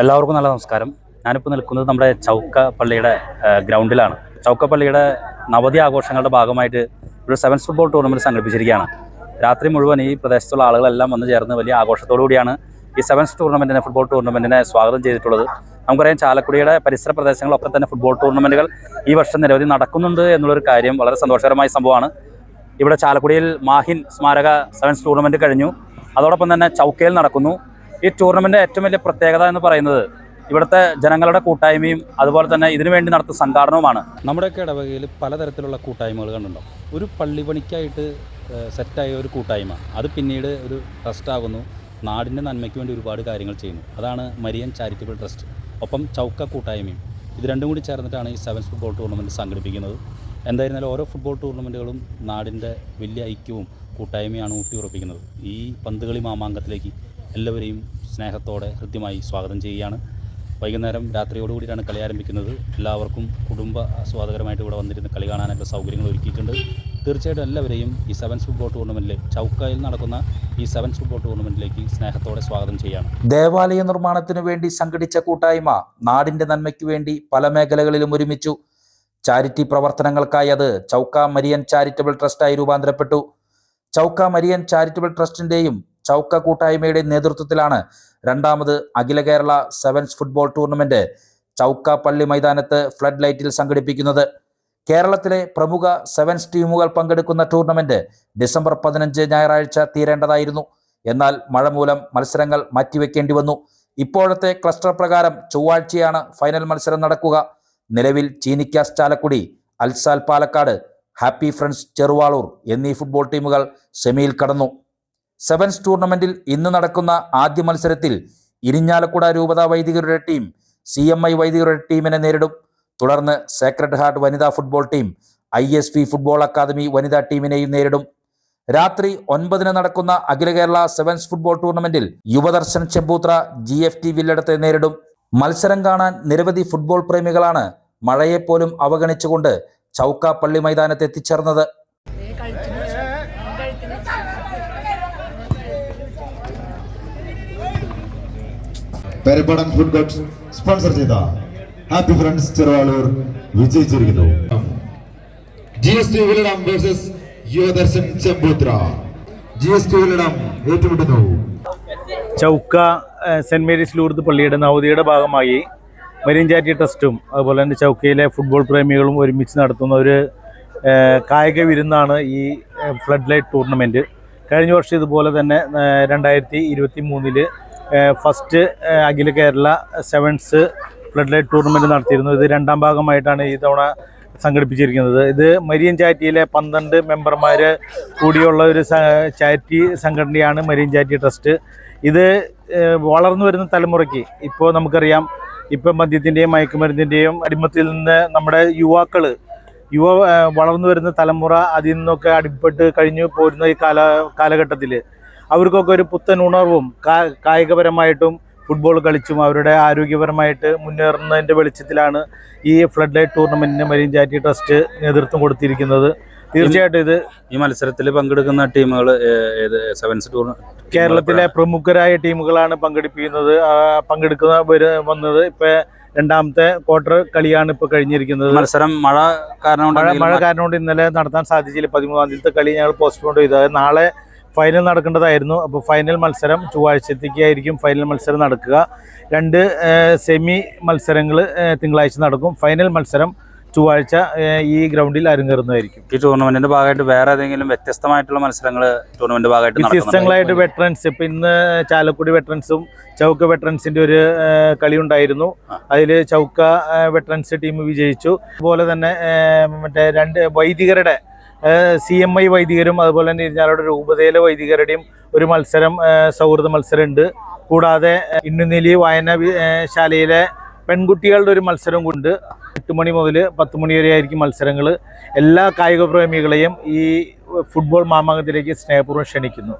എല്ലാവർക്കും നല്ല നമസ്കാരം. ഞാനിപ്പോൾ നിൽക്കുന്നത് നമ്മുടെ ചൗക്ക പള്ളിയുടെ ഗ്രൗണ്ടിലാണ്. ചൗക്ക പള്ളിയുടെ നവതി ആഘോഷങ്ങളുടെ ഭാഗമായിട്ട് ഒരു സെവൻസ് ഫുട്ബോൾ ടൂർണമെന്റ് സംഘടിപ്പിച്ചിരിക്കുകയാണ്. രാത്രി മുഴുവൻ ഈ പ്രദേശത്തുള്ള ആളുകളെല്ലാം വന്ന് ചേർന്ന് വലിയ ആഘോഷത്തോടു കൂടിയാണ് ഈ സെവൻസ് ടൂർണമെന്റിനെ ഫുട്ബോൾ ടൂർണമെന്റിനെ സ്വാഗതം ചെയ്തിട്ടുള്ളത്. നമുക്കറിയാം ചാലക്കുടിയുടെ പരിസര പ്രദേശങ്ങളൊക്കെ തന്നെ ഫുട്ബോൾ ടൂർണമെന്റുകൾ ഈ വർഷം നിരവധി നടക്കുന്നുണ്ട് എന്നുള്ളൊരു കാര്യം വളരെ സന്തോഷകരമായ സംഭവമാണ്. ഇവിടെ ചാലക്കുടിയിൽ മാഹിൻ സ്മാരക സെവൻസ് ടൂർണമെന്റ് കഴിഞ്ഞു. അതോടൊപ്പം തന്നെ ചൗക്കയിൽ നടക്കുന്നു. ഈ ടൂർണമെന്റ് ഏറ്റവും വലിയ പ്രത്യേകത എന്ന് പറയുന്നത് ഇവിടുത്തെ ജനങ്ങളുടെ കൂട്ടായ്മയും അതുപോലെ തന്നെ ഇതിനു വേണ്ടി നടത്തുന്ന സംഘാടനവുമാണ്. നമ്മുടെയൊക്കെ ഇടവകയിൽ പലതരത്തിലുള്ള കൂട്ടായ്മകൾ കണ്ടുണ്ടോ ഒരു പള്ളിപ്പണിക്കായിട്ട് ഏഹ്, സെറ്റായ ഒരു കൂട്ടായ്മ. അത് പിന്നീട് ഒരു ട്രസ്റ്റ് ആകുന്നു. നാടിന്റെ നന്മയ്ക്ക് വേണ്ടി ഒരുപാട് കാര്യങ്ങൾ ചെയ്യുന്നു. അതാണ് മരിയൻ ചാരിറ്റബിൾ ട്രസ്റ്റ്. ഒപ്പം ചൗക്ക കൂട്ടായ്മയും. ഇത് രണ്ടും കൂടി ചേർന്നിട്ടാണ് ഈ സെവൻസ് ഫുട്ബോൾ ടൂർണമെന്റ് സംഘടിപ്പിക്കുന്നത്. എന്തായിരുന്നാലും ഓരോ ഫുട്ബോൾ ടൂർണമെന്റുകളും നാടിന്റെ വലിയ ഐക്യവും കൂട്ടായ്മയാണ് ഊട്ടിയുറപ്പിക്കുന്നത്. ഈ പന്തുകളി മാമാങ്കത്തിലേക്ക് എല്ലാവരെയും സ്നേഹത്തോടെ ഹൃദ്യമായി സ്വാഗതം ചെയ്യുകയാണ്. വൈകുന്നേരം രാത്രിയോടുകൂടിയാണ് കളി ആരംഭിക്കുന്നത്. എല്ലാവർക്കും കുടുംബ ആസ്വാദകരമായിട്ട് ഇവിടെ വന്നിരുന്ന് കളി കാണാനുള്ള സൗകര്യങ്ങൾ ഒരുക്കിയിട്ടുണ്ട്. തീർച്ചയായിട്ടും എല്ലാവരെയും ഈ സെവൻസ് ഫുട്ബോൾ ടൂർണമെന്റിൽ ചൗക്കയിൽ നടക്കുന്ന ഈ സെവൻസ് ഫുട്ബോൾ ടൂർണമെന്റിലേക്ക് സ്നേഹത്തോടെ സ്വാഗതം ചെയ്യുകയാണ്. ദേവാലയ നിർമ്മാണത്തിനു വേണ്ടി സംഘടിച്ച കൂട്ടായ്മ നാടിന്റെ നന്മയ്ക്ക് വേണ്ടി പല മേഖലകളിലും ഒരുമിച്ചു. ചാരിറ്റി പ്രവർത്തനങ്ങൾക്കായി അത് ചൗക്ക മരിയൻ ചാരിറ്റബിൾ ട്രസ്റ്റായി രൂപാന്തരപ്പെട്ടു. ചൗക്ക മരിയൻ ചാരിറ്റബിൾ ട്രസ്റ്റിന്റെയും ചൗക്ക കൂട്ടായ്മയുടെ നേതൃത്വത്തിലാണ് രണ്ടാമത് അഖില Kerala sevens football tournament Chowka പള്ളി മൈതാനത്ത് ഫ്ലഡ് ലൈറ്റിൽ സംഘടിപ്പിക്കുന്നത്. കേരളത്തിലെ പ്രമുഖ സെവൻസ് ടീമുകൾ പങ്കെടുക്കുന്ന ടൂർണമെന്റ് ഡിസംബർ പതിനഞ്ച് ഞായറാഴ്ച തീരേണ്ടതായിരുന്നു. എന്നാൽ മഴ മൂലം മത്സരങ്ങൾ മാറ്റിവെക്കേണ്ടി വന്നു. ഇപ്പോഴത്തെ ക്ലസ്റ്റർ പ്രകാരം ചൊവ്വാഴ്ചയാണ് ഫൈനൽ മത്സരം നടക്കുക. നിലവിൽ ചീനിക്കാസ് ചാലക്കുടി അൽസാൽ പാലക്കാട് ഹാപ്പി ഫ്രണ്ട്സ് ചെറുവാളൂർ എന്നീ ഫുട്ബോൾ ടീമുകൾ സെമിയിൽ കടന്നു. സെവൻസ് ടൂർണമെന്റിൽ ഇന്ന് നടക്കുന്ന ആദ്യ മത്സരത്തിൽ ഇരിഞ്ഞാലക്കുട രൂപത വൈദികരുടെ ടീം സി എം ഐ വൈദികരുടെ ടീമിനെ നേരിടും. തുടർന്ന് സേക്രഡ് ഹാർട്ട് വനിതാ football team I S P football academy വനിതാ ടീമിനെയും നേരിടും. രാത്രി ഒൻപതിന് നടക്കുന്ന അഖില കേരള സെവൻസ് ഫുട്ബോൾ ടൂർണമെന്റിൽ Yuvadarshan Chembuthra G F T വില്ലടത്തെ നേരിടും. മത്സരം കാണാൻ നിരവധി ഫുട്ബോൾ പ്രേമികളാണ് മഴയെപ്പോലും അവഗണിച്ചുകൊണ്ട് ചൗക്ക മൈതാനത്ത് എത്തിച്ചേർന്നത്. പെരുമ്പടം ഫുഡ് ഗഡ്സ് സ്പോൺസർ ചെയ്ത happy friends Cheruvalur വിജയിച്ചിരിക്കുന്നു. G S T Viladam versus Yuvadarshan Chembuthra G S T Viladam ഏറ്റുമുട്ടുന്നു. Chowka Saint Saint Mary's Lourdes പള്ളിയുടെ നവതിയുടെ ഭാഗമായി മരീൻചാറ്റി ട്രസ്റ്റും അതുപോലെ തന്നെ ചൗക്കയിലെ ഫുട്ബോൾ പ്രേമികളും ഒരുമിച്ച് നടത്തുന്ന ഒരു കായിക വിരുന്നാണ് ഈ ഫ്ലഡ് ലൈറ്റ് ടൂർണമെന്റ് കഴിഞ്ഞ വർഷം ഇതുപോലെ തന്നെ രണ്ടായിരത്തി ഇരുപത്തി മൂന്നിൽ ഫസ്റ്റ് അഖില Kerala sevens flood light tournament നടത്തിയിരുന്നു. ഇത് രണ്ടാം ഭാഗമായിട്ടാണ് ഈ തവണ സംഘടിപ്പിച്ചിരിക്കുന്നത്. ഇത് മരിയൻ ചാറ്റിയിലെ പന്ത്രണ്ട് മെമ്പർമാർ കൂടിയുള്ള ഒരു ചാറ്റി സംഘടനയാണ് മരിയൻ ചാറ്റി ട്രസ്റ്റ്. ഇത് വളർന്നു വരുന്ന തലമുറയ്ക്ക് ഇപ്പോൾ നമുക്കറിയാം ഇപ്പം മദ്യത്തിന്റെയും മയക്കുമരുന്നിന്റെയും അടിമത്തിൽ നിന്ന് നമ്മുടെ യുവാക്കൾ യുവ വളർന്നു വരുന്ന തലമുറ അതിൽ നിന്നൊക്കെ അടിപ്പെട്ട് കഴിഞ്ഞു പോരുന്ന ഈ കാല കാലഘട്ടത്തിൽ അവർക്കൊക്കെ ഒരു പുത്തൻ ഉണർവും കായികപരമായിട്ടും ഫുട്ബോൾ കളിച്ചും അവരുടെ ആരോഗ്യപരമായിട്ട് മുന്നേറുന്നതിന്റെ വെളിച്ചത്തിലാണ് ഈ ഫ്ലഡ് ലൈറ്റ് ടൂർണമെന്റിന് മരീൻ ചാറ്റി ട്രസ്റ്റ് നേതൃത്വം കൊടുത്തിരിക്കുന്നത്. തീർച്ചയായിട്ടും ഇത് ഈ മത്സരത്തിൽ പങ്കെടുക്കുന്ന ടീമുകൾ ഏത് സെവൻസ് ടൂർ കേരളത്തിലെ പ്രമുഖരായ ടീമുകളാണ് പങ്കെടുപ്പിക്കുന്നത്. പങ്കെടുക്കുന്ന വന്നത് ഇപ്പൊ രണ്ടാമത്തെ ക്വാർട്ടർ കളിയാണ് ഇപ്പോൾ കഴിഞ്ഞിരിക്കുന്നത്. മത്സരം മഴ കാരണം മഴ കാരണം കൊണ്ട് ഇന്നലെ നടത്താൻ സാധിച്ചില്ല. പതിമൂന്നാം തീയതി കളി ഞങ്ങൾ പോസ്റ്റ്പോൺ ചെയ്തത് നാളെ ഫൈനൽ നടക്കേണ്ടതായിരുന്നു. അപ്പോൾ ഫൈനൽ മത്സരം ചൊവ്വാഴ്ചത്തേക്കായിരിക്കും ഫൈനൽ മത്സരം നടക്കുക. രണ്ട് സെമി മത്സരങ്ങൾ തിങ്കളാഴ്ച നടക്കും. ഫൈനൽ മത്സരം ചൊവ്വാഴ്ച ഈ ഗ്രൗണ്ടിൽ അരങ്ങേറുന്നതായിരിക്കും. ഈ ടൂർണമെന്റിന്റെ ഭാഗമായിട്ട് വേറെ ഏതെങ്കിലും വ്യത്യസ്തമായിട്ടുള്ള മത്സരങ്ങൾ ടൂർണമെന്റ് ഭാഗമായിട്ട് വ്യത്യസ്തങ്ങളായിട്ട്? വെറ്ററൻസ് ഇപ്പൊ ഇന്ന് ചാലക്കുടി വെറ്ററൻസും ചൗക്ക വെറ്ററൻസിന്റെ ഒരു കളി ഉണ്ടായിരുന്നു. അതിൽ ചൗക്ക വെറ്ററൻസ് ടീം വിജയിച്ചു. അതുപോലെ തന്നെ മറ്റേ രണ്ട് വൈദികരുടെ സി എം ഐ വൈദികരും അതുപോലെ തന്നെ ഇരിഞ്ഞാലോട് രൂപതയിലെ വൈദികരുടെയും ഒരു മത്സരം സൗഹൃദ മത്സരം ഉണ്ട് കൂടാതെ ഇന്നുനിലി വായനശാലയിലെ വായന ശാലയിലെ പെൺകുട്ടികളുടെ ഒരു മത്സരം കൊണ്ട് എട്ട് മണി മുതൽ പത്ത് മണി വരെ ആയിരിക്കും മത്സരങ്ങൾ എല്ലാ കായിക പ്രേമികളെയും ഈ ഫുട്ബോൾ മാമാങ്കത്തിലേക്ക് സ്നേഹപൂർവം ക്ഷണിക്കുന്നു.